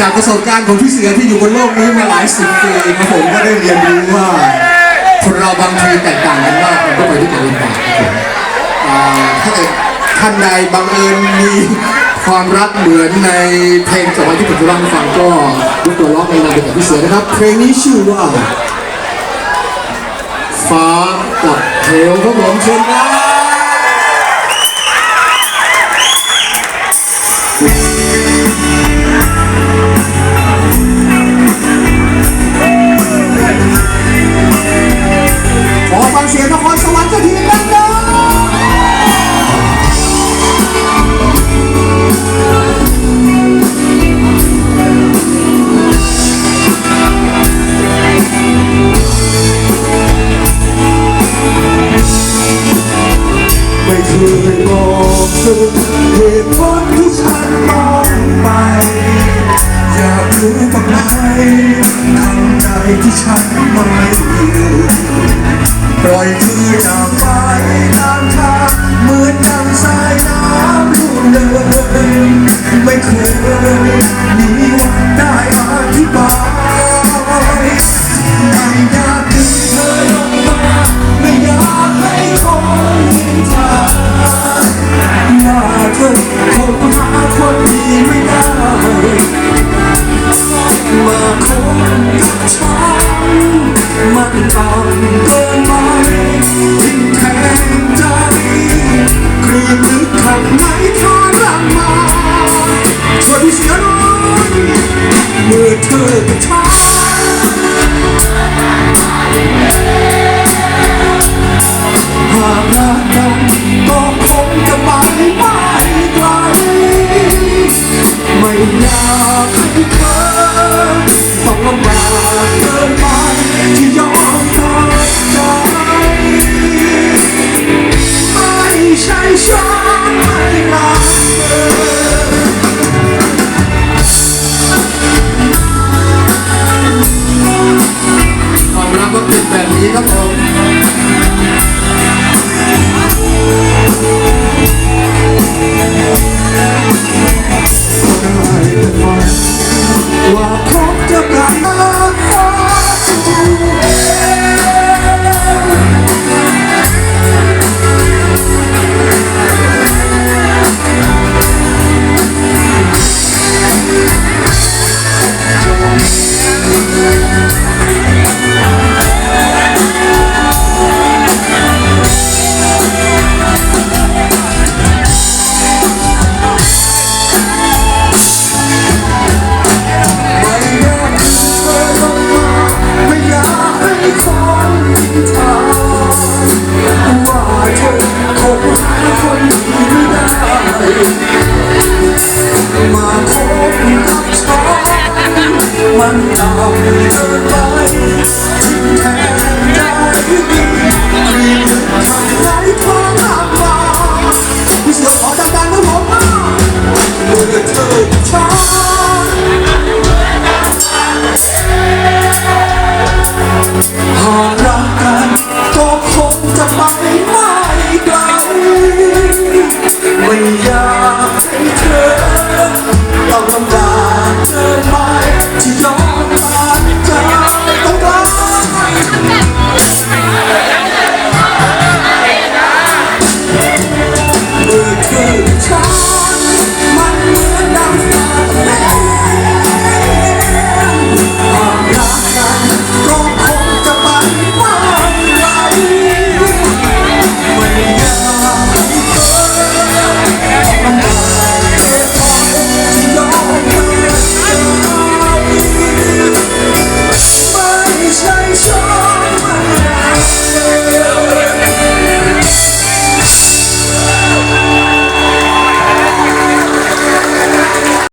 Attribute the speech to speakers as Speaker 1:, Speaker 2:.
Speaker 1: จากประสบการณ์ของพี่เสือที่อยู่บนโลกนี้มาหลายสิบปีครับผมก็ได้เรียนรู้ว่า คนเราบางทีแตกต่างกันมากมันก็ไปด้วยกันลำบากครับผมอ่าถ้าเกิดท่านใดบังเอิญมีความรักเหมือนในเพลงต่อไปที่ผมจะเล่าให้ฟังก็ยกตัวร้องในนามเดียวกับพี่เสือนะครับ เพลงนี้ชื่อว่าฟ้ากับเหวครับผมเชิญครับ ที่ฉันไม่รู้ปล่อยมือจากไปตามทางเหมือนดังสายน้ำลุ่มเลยไม่เคยมีางในทรมานช่วยพี่เสียหน่อเมื่อเธอ มันต่ำ